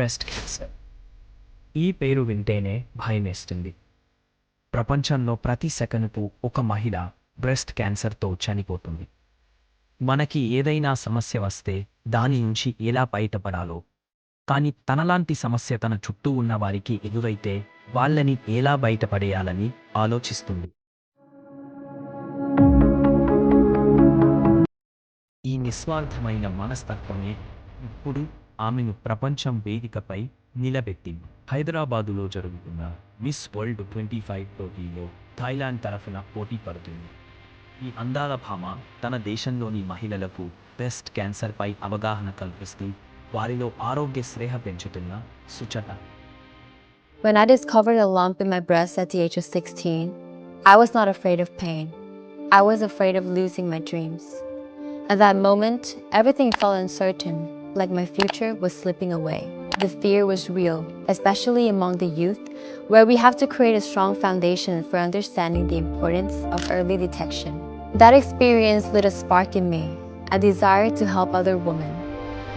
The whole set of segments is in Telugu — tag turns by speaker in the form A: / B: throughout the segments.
A: బ్రెస్ట్ క్యాన్సర్ ఈ పేరు వింటేనే భయమేస్తుంది ప్రపంచంలో ప్రతి సెకనుకు ఒక మహిళ బ్రెస్ట్ క్యాన్సర్తో చనిపోతుంది. మనకి ఏదైనా సమస్య వస్తే దాని నుంచి ఎలా బయటపడాలో. కానీ తనలాంటి సమస్య తన చుట్టూ ఉన్న వారికి ఎదురైతే వాళ్ళని ఎలా బయటపడేయాలని ఆలోచిస్తుంది. ఈ నిస్వార్థమైన మనస్తత్వమే ఇప్పుడు ఆమెను ప్రపంచం వేదికపై నిలబెట్టింది హైదరాబాదులో జరుగుతున్న మిస్ వరల్డ్ ట్వంటీ ఫైవ్ పోటీలో థాయిలాండ్ తరఫున పోటీ పడుతుంది ఈ అందాల భామ తన దేశంలోని మహిళలకు బ్రెస్ట్ క్యాన్సర్పై అవగాహన కల్పిస్తూ వారిలో ఆరోగ్య శ్రేహ పెంచుతున్న Suchata
B: When I discovered a lump in my breast at the age of 16, I was not afraid of pain. I was afraid of losing my dreams. At that moment, everything felt uncertain, Like my future was slipping away. The fear was real, especially among the youth, where we have to create a strong foundation for understanding the importance of early detection. That experience lit a spark in me, a desire to help other women.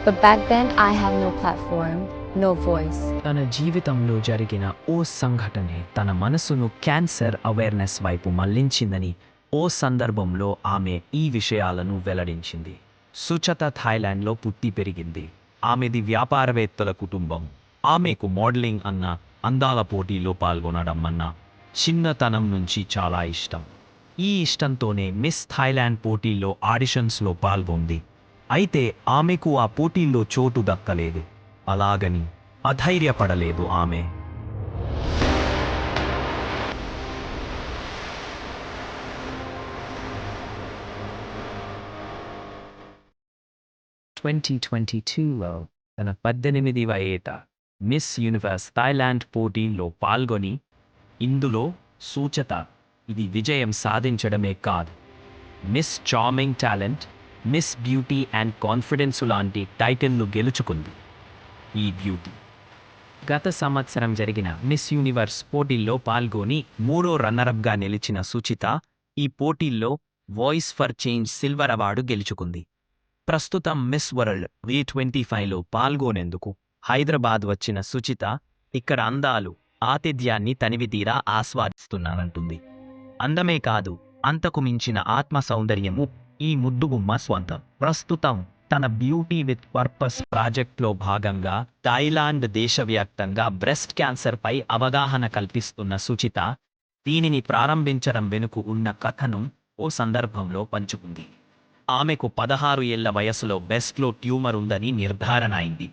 B: But back then, I had no platform, no voice.
A: తన జీవితంలో జరిగిన ఓ సంఘటనే తన మనసును క్యాన్సర్ అవేర్నెస్ వైపు మళ్ళించిందని ఓ సందర్భంలో ఆమె ఈ విషయాలను వెల్లడించింది సుచత థాయిలాండ్లో పుట్టి పెరిగింది. ఆమెది వ్యాపారవేత్తల కుటుంబం. ఆమెకు మోడలింగ్ అన్న అందాల పోటీలో పాల్గొనడం అన్న చిన్నతనం నుంచి చాలా ఇష్టం. ఈ ఇష్టంతోనే మిస్ థాయిలాండ్ పోటీల్లో ఆడిషన్స్లో పాల్గొంది. అయితే ఆమెకు ఆ పోటీల్లో చోటు దక్కలేదు. అలాగని అధైర్యపడలేదు ఆమె. ట్వంటీ ట్వంటీ టూలో తన పద్దెనిమిదివ ఏట మిస్ యూనివర్స్ థాయిలాండ్ పోటీల్లో పాల్గొని ఇందులో సూచత ఇది విజయం సాధించడమే కాదు. Miss charming talent miss beauty and confidence లాంటి టైటిల్ను గెలుచుకుంది. ఈ బ్యూటీ గత సంవత్సరం జరిగిన మిస్ యూనివర్స్ పోటీల్లో పాల్గొని మూడో రన్నరప్గా నిలిచిన సుచిత ఈ పోటీల్లో voice for change silver award గెలుచుకుంది. ప్రస్తుతం మిస్ వరల్డ్ వి ట్వంటీ ఫైవ్లో పాల్గొనేందుకు హైదరాబాద్ వచ్చిన సుచిత ఇక్కడ అందాలు ఆతిథ్యాన్ని తనివితీరా ఆస్వాదిస్తున్నానంటుంది. అందమే కాదు అంతకు మించిన ఆత్మ సౌందర్యము ఈ ముద్దుగుమ్మ స్వంతం. ప్రస్తుతం తన బ్యూటీ విత్ పర్పస్ ప్రాజెక్ట్లో భాగంగా థాయిలాండ్ దేశవ్యాప్తంగా బ్రెస్ట్ క్యాన్సర్పై అవగాహన కల్పిస్తున్న సుచిత దీనిని ప్రారంభించడం వెనుక ఉన్న కథను ఓ సందర్భంలో పంచుకుంది. ఆమెకు పదహారు ఏళ్ళ వయసులో బెస్ట్లో ట్యూమర్ ఉందని నిర్ధారణ అయింది.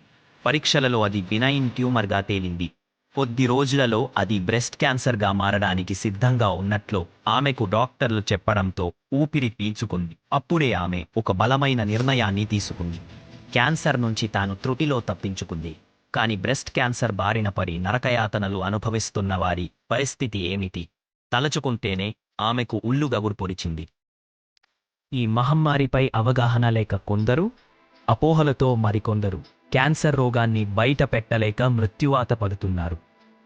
A: పరీక్షలలో అది బినైన్ ట్యూమర్గా తేలింది. కొద్ది రోజులలో అది బ్రెస్ట్ క్యాన్సర్గా మారడానికి సిద్ధంగా ఉన్నట్లు ఆమెకు డాక్టర్లు చెప్పడంతో ఊపిరి పీల్చుకుంది. అప్పుడే ఆమె ఒక బలమైన నిర్ణయాన్ని తీసుకుంది. క్యాన్సర్ నుంచి తాను త్రుటిలో తప్పించుకుంది. కాని బ్రెస్ట్ క్యాన్సర్ బారిన పడి నరకయాతనలు అనుభవిస్తున్న వారి పరిస్థితి ఏమిటి? తలచుకుంటేనే ఆమెకు ఉళ్ళు గగురు పొడిచింది. ఈ మహమ్మారిపై అవగాహన లేక కొందరు అపోహలతో మరికొందరు క్యాన్సర్ రోగాన్ని బయట పెట్టలేక మృత్యువాత పడుతున్నారు.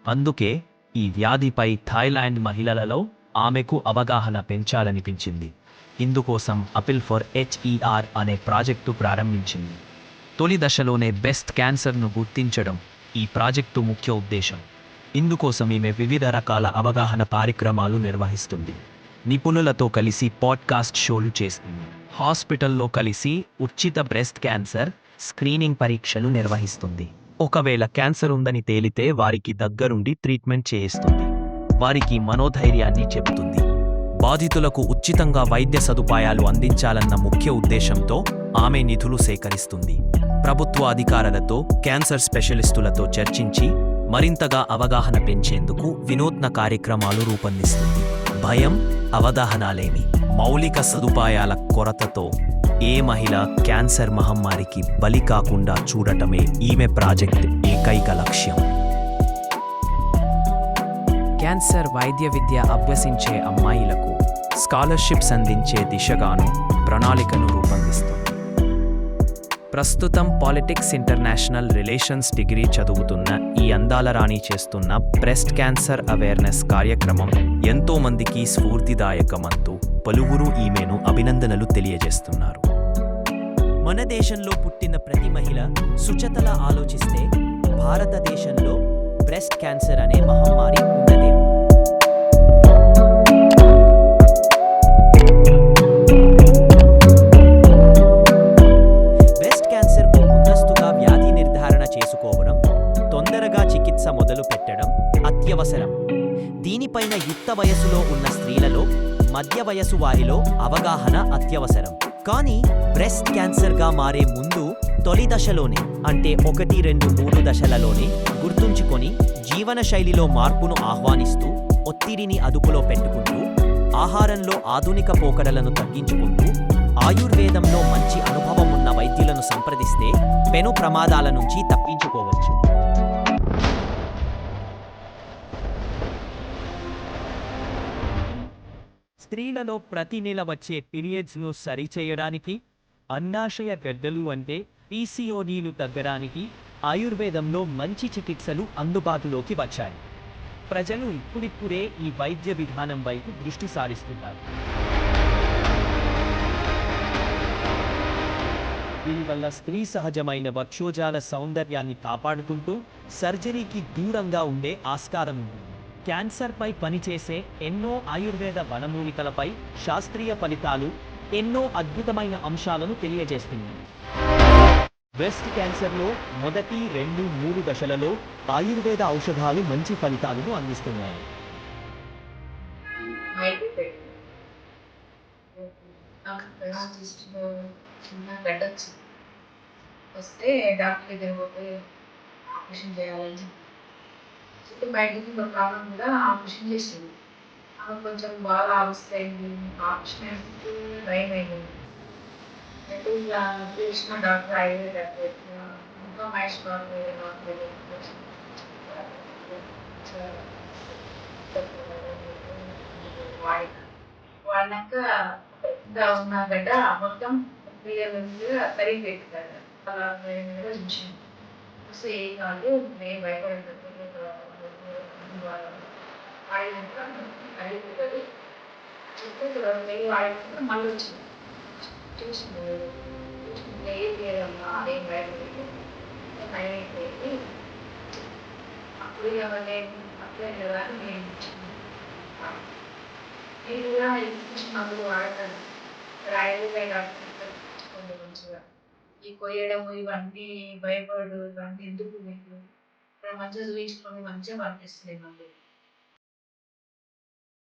A: అందుకే ఈ వ్యాధిపై థాయిలాండ్ మహిళలలో ఆమెకు అవగాహన పెంచాలనిపించింది. ఇందుకోసం appeal for H E R అనే ప్రాజెక్టు ప్రారంభించింది. తొలి దశలోనే బెస్ట్ క్యాన్సర్ను గుర్తించడం ఈ ప్రాజెక్టు ముఖ్య ఉద్దేశం. ఇందుకోసం ఈమె వివిధ రకాల అవగాహన కార్యక్రమాలు నిర్వహిస్తుంది. నిపుణులతో కలిసి పాడ్కాస్ట్ షోలు చేస్తుంది. హాస్పిటల్లో కలిసి ఉచిత బ్రెస్ట్ క్యాన్సర్ స్క్రీనింగ్ పరీక్షలు నిర్వహిస్తుంది. ఒకవేళ క్యాన్సర్ ఉందని తేలితే వారికి దగ్గరుండి ట్రీట్మెంట్ చేయిస్తుంది. వారికి మనోధైర్యాన్ని చెబుతుంది. బాధితులకు ఉచితంగా వైద్య సదుపాయాలు అందించాలన్న ముఖ్య ఉద్దేశంతో ఆమె నిధులు సేకరిస్తుంది. ప్రభుత్వ అధికారులతో క్యాన్సర్ స్పెషలిస్టులతో చర్చించి మరింతగా అవగాహన పెంచేందుకు వినూత్న కార్యక్రమాలు రూపొందిస్తుంది. భయం అవగాహనాలేమి. మౌలిక సదుపాయాల కొరతతో ఏ మహిళ క్యాన్సర్ మహమ్మారికి బలి కాకుండా చూడటమే ఈమె ప్రాజెక్ట్ ఏకైక లక్ష్యం. క్యాన్సర్ వైద్య విద్య అభ్యసించే అమ్మాయిలకు స్కాలర్షిప్స్ అందించే దిశగాను ప్రణాళికను రూపొందిస్తుంది. ప్రస్తుతం పాలిటిక్స్ ఇంటర్నేషనల్ రిలేషన్స్ డిగ్రీ చదువుతున్న ఈ అందాల రాణి చేస్తున్న బ్రెస్ట్ క్యాన్సర్ అవేర్నెస్ కార్యక్రమం ఎంతోమందికి స్ఫూర్తిదాయకమంటూ పలువురు ఈమెను అభినందనలు తెలియజేస్తున్నారు. మన దేశంలో పుట్టిన ప్రతి మహిళ సుచతల ఆలోచిస్తే
C: భారతదేశంలో బ్రెస్ట్ క్యాన్సర్ అనే మహమ్మారి ఉన్నదేమో దీనిపైన యుక్త వయసులో ఉన్న స్త్రీలలో మధ్య వయసు వారిలో అవగాహన అత్యవసరం. కానీ బ్రెస్ట్ క్యాన్సర్గా మారే ముందు తొలి దశలోనే అంటే ఒకటి రెండు మూడు దశలలోనే గుర్తుంచుకొని జీవన శైలిలో మార్పును ఆహ్వానిస్తూ ఒత్తిడిని అదుపులో పెట్టుకుంటూ ఆహారంలో ఆధునిక పోకడలను తగ్గించుకుంటూ ఆయుర్వేదంలో మంచి అనుభవం ఉన్న వైద్యులను సంప్రదిస్తే పెను ప్రమాదాల నుంచి తప్పించుకోవచ్చు.
A: స్త్రీలలో ప్రతి నెల వచ్చే పీరియడ్స్ను సరిచేయడానికి అన్నాశయ గడ్డలు అంటే పీసీఓడీలు తగ్గడానికి ఆయుర్వేదంలో మంచి చికిత్సలు అందుబాటులోకి వచ్చాయి. ప్రజలు ఇప్పుడిప్పుడే ఈ వైద్య విధానం వైపు దృష్టి సారిస్తున్నారు. దీనివల్ల స్త్రీ సహజమైన వక్షోజాల సౌందర్యాన్ని కాపాడుకుంటూ సర్జరీకి దూరంగా ఉండే ఆస్కారం ఉంది. క్యాన్సర్పై పనిచేసే ఎన్నో ఆయుర్వేద వనమూలికలపై శాస్త్రీయ ఫలితాలు ఎన్నో అద్భుతమైన అంశాలను తెలియజేస్తుంది. బ్రెస్ట్ క్యాన్సర్లో మొదటి రెండు మూడు దశలలో ఆయుర్వేద ఔషధాలు మంచి ఫలితాలను అందిస్తున్నాయి.
D: వస్తే డాక్టర్ దగ్గర పోతే చేయాలని చెప్పి చెప్తే బయటకి ఒక ప్రాబ్లం కూడా ఆపరేషన్ చేసింది. ఆమె కొంచెం బాగా అవస్థ అయింది ఆపరేషన్ అయితే భయం అయింది అయితే ఇలా పిలిచిన డాక్టర్ అయ్యే డాక్టర్ ఇంకా మహేష్ బాబు వేరే వాడినాక ఇంకా ఉన్న గడ్డ మొత్తం క్లియర్ పెరిగిపోయింది గడ్డ అలా పెరిగినగా చూసింది. చూస్తే ఏం కాదు మేము భయపడతాం వాడినాక అడిగిపోతుంది చెప్తే నెయ్యి వాడినాక మళ్ళీ వచ్చింది చూసింది నెయ్యి లేదమ్మా అదేం భయపడలేదు భయం అయిపోయింది అప్పుడు నేను అప్పుడే కదా నేను నేను కూడా మందులు వాడతాను రాయలపై డాక్టర్ కొంచెం మంచిగా ఈ కొయ్యడం ఇవన్నీ భయపడు ఇవన్నీ ఎందుకు మీకు? మంచిగా చూపించుకొని మంచిగా పనిపిస్తుంది మందులు